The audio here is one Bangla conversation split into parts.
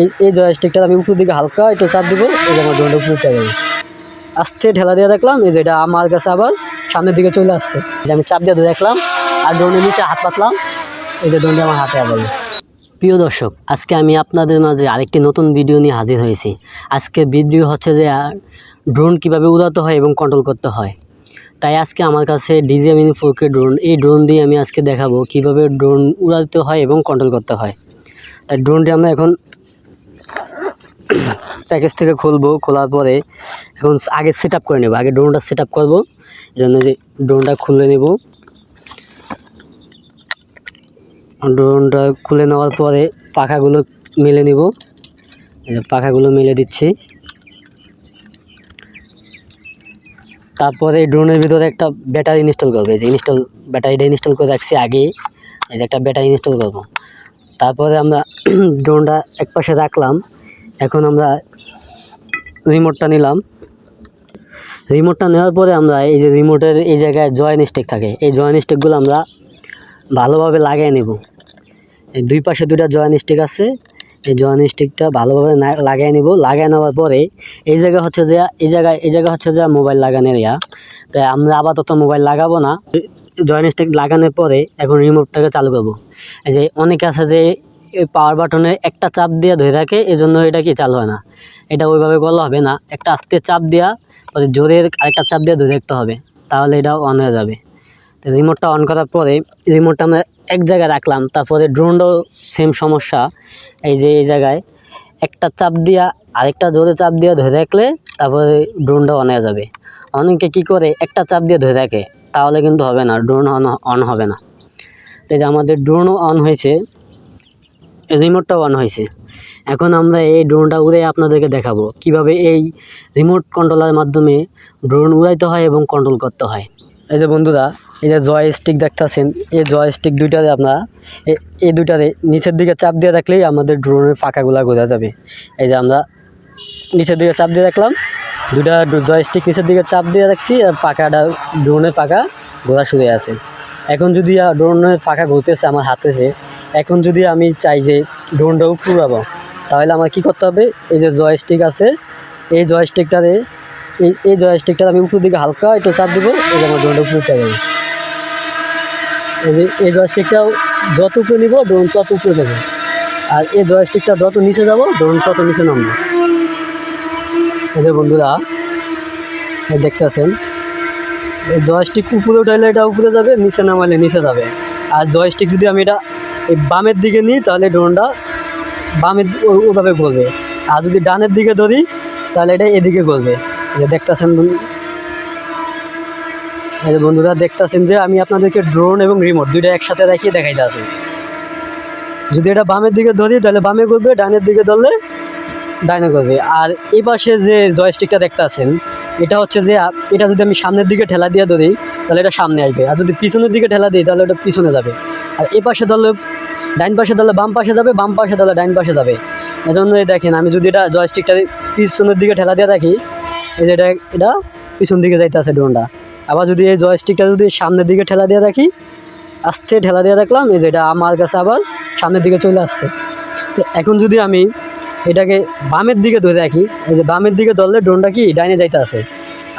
এই এই জয়স্টিকটা আমি উপর দিকে হালকা একটু চাপ দিব, এই আমার ড্রোনটা উপরে উঠে যাবে আস্তে ঠেলা দিয়ে দেখলাম, এই যে এটা আমার কাছে আবার সামনের দিকে চলে আসছে। যে আমি চাপ দিয়ে দেখলাম, আর ড্রোনের নিচে হাত পাতলাম, এই যে ড্রোনটা আমার হাতে আবার। প্রিয় দর্শক, আজকে আমি আপনাদের মাঝে আরেকটি নতুন ভিডিও নিয়ে হাজির হয়েছি। আজকে ভিডিও হচ্ছে যে ড্রোন কীভাবে উড়াতে হয় এবং কন্ট্রোল করতে হয়। তাই আজকে আমার কাছে DJ mini four K drone এই ড্রোন দিয়ে আমি আজকে দেখাবো কীভাবে ড্রোন উড়াতে হয় এবং কন্ট্রোল করতে হয়। তাই ড্রোনটি আমরা এখন প্যাকেজ থেকে খুলবো, খোলার পরে এখন আগে সেট করে নেব, আগে ড্রোনটা সেট আপ করব জন্য যে ড্রোনটা খুলে নেব। ড্রোনটা খুলে নেওয়ার পরে পাখাগুলো মেলে নিব পাখাগুলো মেলে দিচ্ছি। তারপরে ড্রোনের ভিতরে একটা ব্যাটারি ইনস্টল করবে যে ইনস্টল ব্যাটারিটা ইনস্টল করে রাখছি আগে, এই যে একটা ব্যাটারি ইনস্টল করব। তারপরে আমরা ড্রোনটা এক পাশে রাখলাম এখন আমরা রিমোটটা নিলাম। রিমোটটা নেওয়ার পরে আমরা এই যে রিমোটের এই জায়গায় জয়েন স্টিক থাকে। এই জয়েন স্টিকগুলো আমরা ভালোভাবে লাগিয়ে নেব। এই দুই পাশে দুইটা জয়েন স্টিক আছে। এই জয়েন স্টিকটা ভালোভাবে লাগিয়ে নেব। লাগিয়ে নেওয়ার পরে এই জায়গা হচ্ছে যে, এই জায়গায় এই জায়গা হচ্ছে যে মোবাইল লাগানোর ইয়া তাই আমরা আপাতত মোবাইল লাগাবো না। জয়েন স্টিক লাগানোর পরে এখন রিমোটটাকে চালু করব। এই যে অনেকে আছে যে পাওয়ার বাটনে একটা চাপ দিয়ে ধরে এই জন্য এটা কি চালু হয় না। এটা ওইভাবে করলে হবে না। একটা আস্তে চাপ দেওয়া পরে জোরের আরেকটা চাপ দিয়ে ধরে রাখতে হবে, তাহলে এটা অন হয়ে যাবে। তো রিমোটটা অন করার পরে রিমোটটা আমরা এক জায়গায় রাখলাম, তারপরে ড্রোনটাও সেম সমস্যা। এই যে এই জায়গায় একটা চাপ দিয়া, আরেকটা জোরে চাপ দিয়ে ধরে রাখলে তারপরে ড্রোনটা অন হয়ে যাবে। অনেকে কী করে, একটা চাপ দিয়ে ধরে রাখে, তাহলে কিন্তু হবে না ড্রোন অন অন হবে না। তো এই যে আমাদের ড্রোনও অন হয়েছে রিমোটটাও অন হয়েছে। এখন আমরা এই ড্রোনটা উড়ে আপনাদেরকে দেখাবো। কীভাবে এই রিমোট কন্ট্রোলারের মাধ্যমে ড্রোন উড়াইতে হয় এবং কন্ট্রোল করতে হয়। এই যে বন্ধুরা, এই যে জয় স্টিক দেখতেছেন, এই জয় স্টিক দুইটাতে আপনারা এই দুইটাতে নিচের দিকে চাপ দিয়ে রাখলেই আমাদের ড্রোনের পাখাগুলা ঘোরা যাবে। এই যে আমরা নিচের দিকে চাপ দিয়ে রাখলাম, দুইটা জয় স্টিক নিচের দিকে চাপ দিয়ে রাখছি, আর পাখাটা ড্রোনের পাখা ঘোরা শুরু আছে। এখন যদি ড্রোনের পাখা ঘুরতেছে আমার হাতেতে এখন যদি আমি চাই যে ড্রোনটা উপরে উড়াবো তাহলে আমার কি করতে হবে? এই যে জয়স্টিক আছে, এই জয়স্টিকটাতে এই এই জয়স্টিকটা আমি উপর দিকে হালকা একটু চাপ দেবো, এই যে আমার ড্রোনটা উপরে যাবে এই যে, এই জয়স্টিকটাও যত উপরে নিব, ড্রোন তত উপরে যাবে আর এই জয়স্টিকটা যত নিচে যাব, ড্রোন তত নিচে নামবে। এই যে বন্ধুরা দেখতে এই জয়স্টিক উপরে উঠাইলে এটা উপরে যাবে, নিচে নামালে নিচে যাবে। আর জয়স্টিক যদি আমি এটা এই বামের দিকে নিই, তাহলে ড্রোনটা বামের ওভাবে করবে আর যদি ডানের দিকে ধরি, তাহলে এটা এদিকে করবে যে দেখতেছেন এই বন্ধুরা দেখতেছেন যে আমি আপনাদেরকে ড্রোন এবং রিমোট দুইটা একসাথে দেখিয়ে দেখাইতে আছি যদি এটা বামের দিকে ধরি, তাহলে বামে করবে ডানের দিকে ধরলে ডাইনে করবে আর এই পাশে যে জয়স্টিকটা দেখতে আছেন এটা হচ্ছে যে এটা যদি আমি সামনের দিকে ঠেলা দিয়ে ধরি, তাহলে এটা সামনে আসবে। আর যদি পিছনের দিকে ঠেলা দিই, তাহলে এটা পিছনে যাবে। আর এই পাশে ধরলে ডাইন পাশে ধরলে বাম পাশে যাবে, বাম পাশে ধরলে ডাইন পাশে যাবে। এজন্য এই দেখেন, আমি যদি এটা জয়স্টিকটা পিছনের দিকে ঠেলা দিয়ে রাখি, এই যে এটা এটা পিছন দিকে যাইতে আছে ড্রোনটা। আবার যদি এই জয়স্টিকটা যদি সামনের দিকে ঠেলা দিয়ে রাখি, আস্তে ঠেলা দিয়ে রাখলাম, এই যে এটা আমার কাছে আবার সামনের দিকে চলে আসছে। তো এখন যদি আমি এটাকে বামের দিকে ধরে রাখি, এই যে বামের দিকে ধরলে ড্রোনটা কি ডাইনে যাইতে আছে।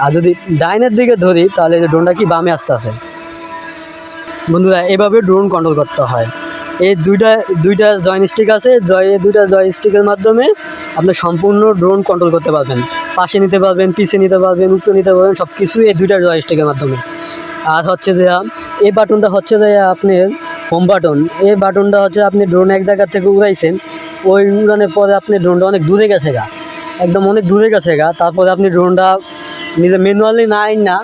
আর যদি ডাইনের দিকে ধরি, তাহলে এই যে ড্রোনটা কি বামে আসতে আছে। বন্ধুরা, এভাবে ড্রোন কন্ট্রোল করতে হয়। এই দুইটা দুইটা জয়স্টিক আছে জয় দুইটা জয়স্টিকের মাধ্যমে আপনি সম্পূর্ণ ড্রোন কন্ট্রোল করতে পারবেন। পাশে নিতে পারবেন, পিছে নিতে পারবেন, উপরে নিতে পারবেন সব কিছুই এই দুইটা জয়স্টিকের মাধ্যমে। আর হচ্ছে যে, এই বাটনটা হচ্ছে যে আপনার হোম বাটন এই বাটনটা হচ্ছে আপনি ড্রোন এক জায়গা থেকে উড়াইছেন, ওই উড়ানোর পরে আপনি ড্রোনটা অনেক দূরে গেছে গা। একদম অনেক দূরে গেছে গা, তারপরে আপনি ড্রোনটা নিজে ম্যানুয়ালি না আইন না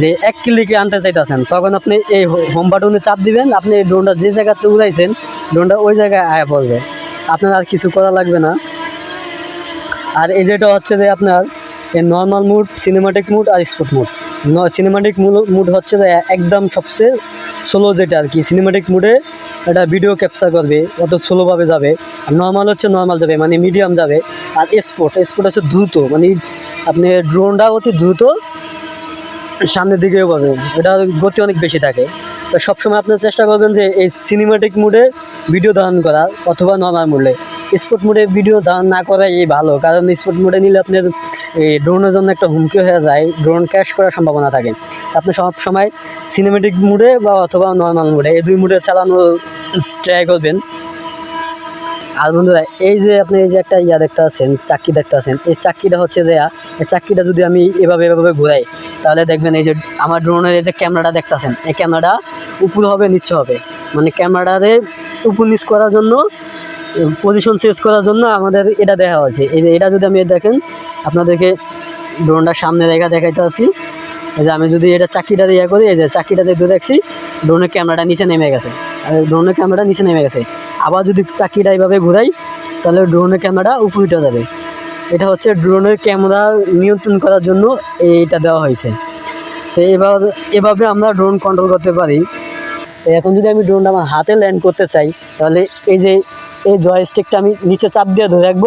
যে এক ক্লিকে আনতে চাইতেছেন, তখন আপনি এই হোম বাটনে চাপ দিবেন, আপনি এই ড্রোনটা যে জায়গাতে উড়াইছেন ড্রোনটা ওই জায়গায় আয়া পড়বে। আপনার আর কিছু করা লাগবে না। আর এই যেটা হচ্ছে যে আপনার এই নর্মাল মুড সিনেমাটিক মুড আর স্পোর্ট মুড সিনেমাটিক মুড হচ্ছে যে একদম সবচেয়ে স্লো যেটা আর কি। সিনেমাটিক মুডে এটা ভিডিও ক্যাপচার করবে, অত স্লোভাবে যাবে। আর নর্মাল হচ্ছে নর্মাল যাবে মানে মিডিয়াম যাবে। আর স্পোর্ট স্পোর্ট হচ্ছে দ্রুত মানে আপনি ড্রোনটা অতি দ্রুত সামনের দিকেও পাবে। এটা গতি অনেক বেশি থাকে। তো সবসময় আপনার চেষ্টা করবেন যে এই সিনেমাটিক মুডে ভিডিও ধারণ করা অথবা নর্মাল মুডে স্পোর্ট মুডে ভিডিও ধারণ না করাই ভালো, কারণ স্পোর্ট মুডে নিলে আপনার এই ড্রোনের জন্য একটা হুমকি হয়ে যায় ড্রোন ক্র্যাশ করার সম্ভাবনা থাকে। আপনি সব সময় সিনেমেটিক মোডে বা অথবা নর্মাল মুডে এই দুই মুডে চালানো ট্রাই করবেন। আর বন্ধুরা, এই যে আপনি এই যে একটা ইয়া দেখতে আছেন চাক্কি দেখতে আছেন, এই চাক্কিটা হচ্ছে যে, এই চাক্কিটা যদি আমি এভাবে এভাবে ঘুরাই তাহলে দেখবেন এই যে আমার ড্রোনের এই যে ক্যামেরাটা দেখতেছেন, এই ক্যামেরাটা উপর হবে, নিচে হবে। মানে ক্যামেরাটাতে উপর নিচ করার জন্য পজিশন চেঞ্জ করার জন্য আমাদের এটা দেখা হয়েছে। এই যে এটা যদি আমি দেখেন, আপনাদেরকে ড্রোনটা সামনে রেখা দেখাইতে আছি এই যে আমি যদি এটা চাকিটা ইয়ে করি, এই যে চাকিটা দিয়ে দেখছি ড্রোনের ক্যামেরাটা নিচে নেমে গেছে। ড্রোনের ক্যামেরাটা নিচে নেমে গেছে। আবার যদি চাকিটা এইভাবে ঘুরাই, তাহলে ড্রোনের ক্যামেরাটা উপরে যাবে। এটা হচ্ছে ড্রোনের ক্যামেরা নিয়ন্ত্রণ করার জন্য এইটা দেওয়া হয়েছে। তো এবার, এভাবে আমরা ড্রোন কন্ট্রোল করতে পারি। এখন যদি আমি ড্রোনটা আমার হাতে ল্যান্ড করতে চাই, তাহলে এই যে, এই জয়স্টিকটা আমি নিচে চাপ দিয়ে ধরে রাখব।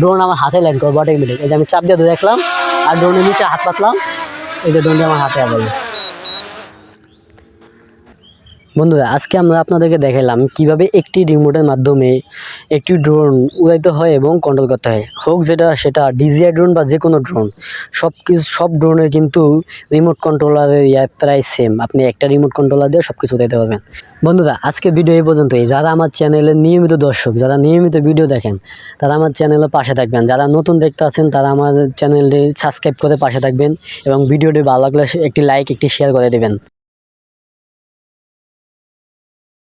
ড্রোন আমার হাতে ল্যান্ড করব অটোমেটিক এই যে আমি চাপ দিয়ে ধরে রাখলাম, আর ড্রোনের নিচে হাত পাতলাম, এই যে ড্রোনটা আমার হাতে আবার বন্ধুরা, আজকে আমরা আপনাদেরকে দেখালাম কীভাবে একটি রিমোটের মাধ্যমে একটি ড্রোন উড়াইতে হয় এবং কন্ট্রোল করতে হয়। হোক যেটা সেটা ডিজিআই ড্রোন বা যে কোনো ড্রোন সব কিছু সব ড্রোনের কিন্তু রিমোট কন্ট্রোলারের ইয়া প্রায় সেম আপনি একটা রিমোট কন্ট্রোলার দিয়ে সব কিছু দিতে পারবেন। বন্ধুরা, আজকে ভিডিও এই পর্যন্তই। যারা আমার চ্যানেলের নিয়মিত দর্শক, যারা নিয়মিত ভিডিও দেখেন, তারা আমার চ্যানেলের পাশে থাকবেন। যারা নতুন দেখতে আছেন তারা আমার চ্যানেলটি সাবস্ক্রাইব করে পাশে থাকবেন এবং ভিডিওটি ভালো লাগলে একটি লাইক একটি শেয়ার করে দেবেন।